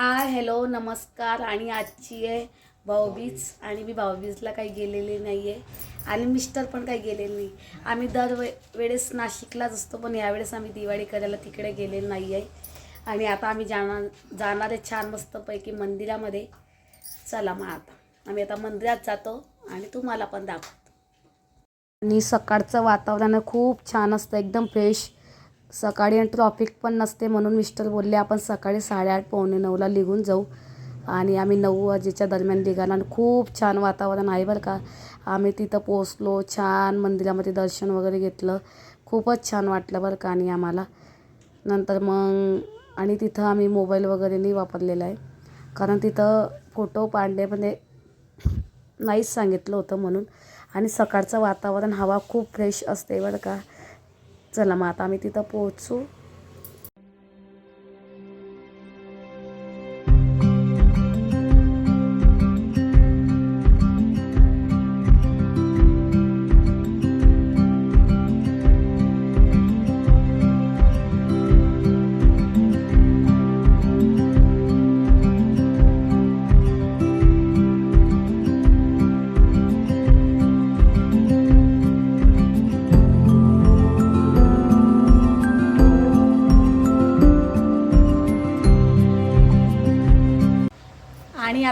Hi hello नमस्कार. आणि आजची आहे भाऊबीज. आणि मी भाऊबीजला काही गेलेले नाही आहे आणि मिस्टर पण काही गेलेले नाही. आम्ही दर वे वेळेस नाशिकलाच असतो पण यावेळेस आम्ही दिवाळी करायला तिकडे गेलेलो नाही आहे आणि आता आम्ही जाणार जाणार आहे छान मस्तपैकी मंदिरामध्ये. चला मग आता. आम्ही आता मंदिरात जातो आणि तुम्हाला पण दाखवतो. आणि सकाळचं वातावरण खूप छान असतं एकदम फ्रेश सकाळी आणि ट्रॉफिक पण नसते म्हणून मिस्टर बोलले आपण सकाळी साडेआठ पावणे नऊला निघून जाऊ. आणि आम्ही नऊ वाजेच्या दरम्यान निघाला आणि खूप छान वातावरण आहे बरं का. आम्ही तिथं पोचलो छान मंदिरामध्ये दर्शन वगैरे घेतलं. खूपच छान वाटलं बरं का आणि आम्हाला. नंतर मग आणि तिथं आम्ही मोबाईल वगैरे नाही वापरलेला आहे. कारण तिथं फोटो पांडेमध्ये नाहीच सांगितलं होतं म्हणून. आणि सकाळचं वातावरण हवा खूप फ्रेश असते बरं का. चला मग आता आम्ही तिथं पोहोचू.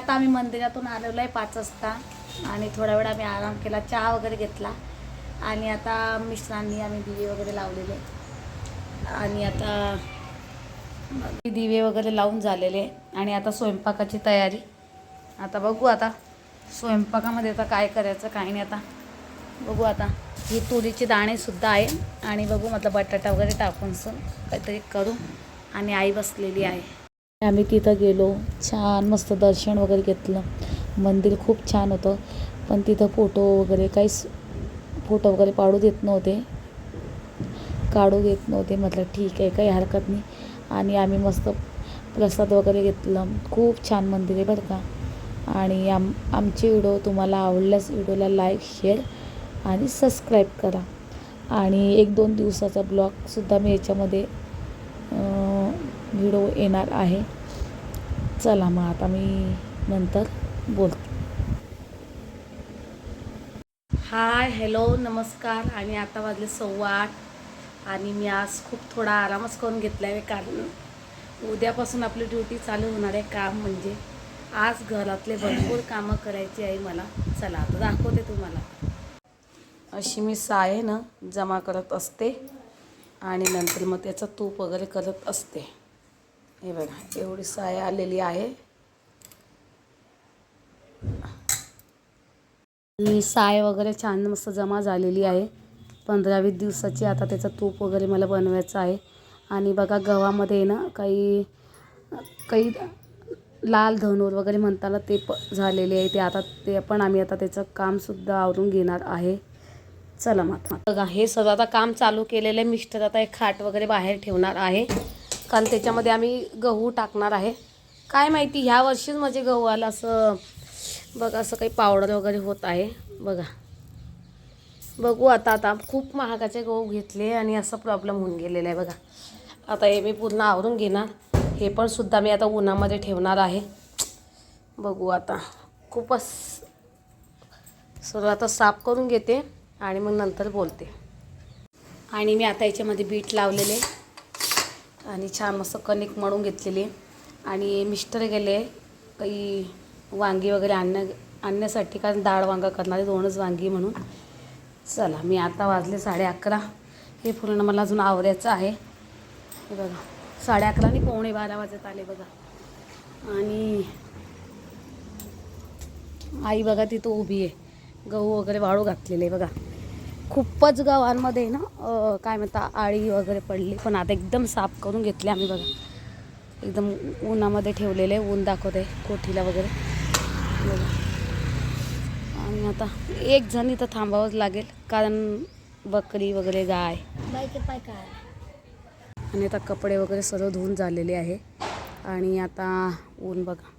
आता आम्ही मंदिरातून आलेलो आहे पाच वाजता आणि थोडा वेळ आम्ही आराम केला चहा वगैरे घेतला. आणि आता मिश्रांनी आम्ही दिवे वगैरे लावलेले. आणि आता दिवे वगैरे लावून झालेले. आणि आता स्वयंपाकाची तयारी. आता बघू आता स्वयंपाकामध्ये आता काय करायचं काय नाही आता. बघू आता. ही तुरीचे दाणेसुद्धा आहे. आणि बघू म्हटलं बटाटा वगैरे टाकून काहीतरी करू. आणि आई बसलेली आहे. आम्ही तिथं गेलो. छान मस्त दर्शन वगैरे घेतलं. मंदिर खूप छान होतं. पण तिथं फोटो वगैरे काहीच फोटो वगैरे पाडू देत नव्हते. काढू देत नव्हते. म्हटलं ठीक आहे काही हरकत नाही. आणि आम्ही मस्त प्रसाद वगैरे घेतलं. खूप छान मंदिर आहे बरं का. आणि आम आमचे व्हिडिओ तुम्हाला आवडल्यास व्हिडिओला लाईक शेअर आणि सबस्क्राईब करा. आणि एक दोन दिवसाचा ब्लॉगसुद्धा मी याच्यामध्ये व्हिडिओ येणार आहे. चला मग आता मी नंतर बोलते. हाय हॅलो नमस्कार. आणि आता वाजले सव्वा आठ. आणि मी आज खूप थोडा आरामच करून घेतला आहे कारण उद्यापासून आपली ड्युटी चालू होणार आहे काम म्हणजे. आज घरातले भरपूर कामं करायची आहे मला. चला आता दाखवते तुम्हाला. अशी मी साय ना जमा करत असते. आणि नंतर मग त्याचं तूप वगैरे करत असते. हे बघा एवढी साय आलेली आहे. आणि साय वगैरे छान मस्त जमा झालेली आहे. पंधरा वीस दिवसाची आता त्याचं तूप वगैरे मला बनवायचं आहे. आणि बघा गव्हामध्ये ना काही काही लाल धनूर वगैरे म्हणताना ते प झालेले आहे. ते आता ते पण आम्ही आता त्याचं कामसुद्धा आवरून घेणार आहे. चला मग बघा हे सगळं आता काम चालू केलेलं आहे. मिस्टर आता एक खाट वगैरे बाहेर ठेवणार आहे. कारण त्याच्यामध्ये आम्ही गहू टाकणार आहे. काय माहिती ह्या वर्षीच म्हणजे गहू आला असं बघा असं काही पावडर वगैरे होत आहे. बघा. बघू आता आता खूप महागाचे गहू घेतले आणि असा प्रॉब्लेम होऊन गेलेला आहे बघा. आता हे मी पूर्ण आवरून घेणार. हे पण सुद्धा मी आता उन्हामध्ये ठेवणार आहे. बघू आता. खूपच सर्व आता साफ करून घेते आणि मग नंतर बोलते. आणि मी आता याच्यामध्ये बीट लावलेले. आणि छान मस्त कणिक मळून घेतलेली. आणि मिस्टर गेले काही वांगी वगैरे आणण्या आणण्यासाठी कारण डाळ वांगा करणारे दोनच वांगी म्हणून. चला मी आता वाजले साडे अकरा. हे पूर्ण मला अजून आवरायचं आहे. हे बघा साडे अकरा आणि पावणे बारा वाजत आले बघा. आणि आई बघा तिथं उभी आहे. गहू वगैरे वाळू घातलेले बघा. खूपच गावांमध्ये ना काय म्हणता आळी वगैरे पडली. पण आता एकदम साफ करून घेतले आम्ही बघा. एकदम उन्हामध्ये ठेवलेले ऊन दाखवते कोठीला वगैरे. आणि आता एक जण इथं थांबावंच लागेल कारण बकरी वगैरे गाय. आणि आता कपडे वगैरे सर्व धुवून झालेले आहे. आणि आता ऊन बघा.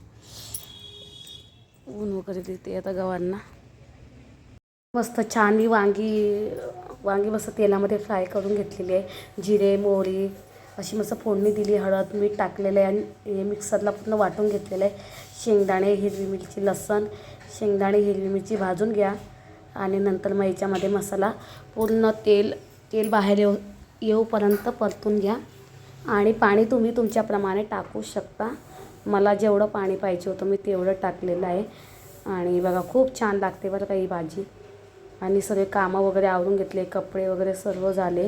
ऊन वगैरे देते आता गव्हांना. मस्त छान मी वांगी वांगी मस्त तेलामध्ये फ्राय करून घेतलेली आहे. जिरे मोहरी अशी मस्त फोडणी दिली हळद मीठ टाकलेलं आहे आणि हे मिक्सरला पूर्ण वाटून घेतलेलं आहे. शेंगदाणे हिरवी मिरची लसण शेंगदाणे हिरवी मिरची भाजून घ्या आणि नंतर मग याच्यामध्ये मसाला पूर्ण तेल तेल बाहेर येऊ येऊपर्यंत परतून घ्या आणि पाणी तुम्ही तुमच्याप्रमाणे टाकू शकता. मला जेवढं पाणी पाहिजे होतं मी तेवढं टाकलेलं आहे आणि बघा खूप छान लागते बरं का ही भाजी. आणि सगळे कामं वगैरे आवरून घेतले कपडे वगैरे सर्व झाले.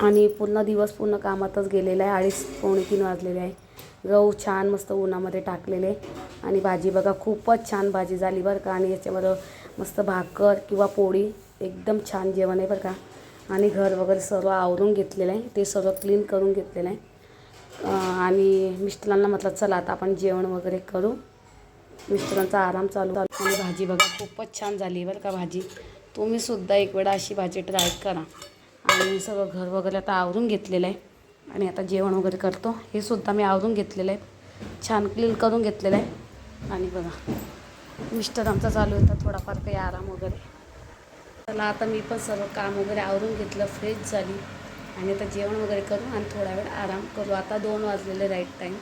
आणि पूर्ण दिवस पूर्ण कामातच गेलेला आहे अडीच पावणे तीन वाजलेले आहे. गहू छान मस्त उन्हामध्ये टाकलेले. आणि भाजी बघा खूपच छान भाजी झाली बरं का. आणि याच्यावर मस्त भाकर किंवा पोळी एकदम छान जेवण आहे बरं का. आणि घर वगैरे सर्व आवरून घेतलेलं आहे. ते सर्व क्लीन करून घेतलेलं आहे. आणि मिस्टरांना म्हटलं चला आता आपण जेवण वगैरे करू. मिस्टरांचा आराम चालू चालू आणि भाजी बघा खूपच छान झाली बरं का भाजी. तुम्ही सुद्धा एक वेळा अशी भाजी ट्राय करा. आणि सगळं घर वगैरे आता आवरून घेतलेलं आहे. आणि आता जेवण वगैरे करतो. हे सुद्धा मी आवरून घेतलेलं आहे. छान क्लीन करून घेतलेलं आहे. आणि बघा मिस्टर आमचा चालू होता थोडाफार काही आराम वगैरे. चला आता मी पण सर्व काम वगैरे आवरून घेतलं. फ्रेश झाली. आणि आता जेवण वगैरे करू आणि थोडा वेळ आराम करू. आता दोन वाजलेले राईट टाईम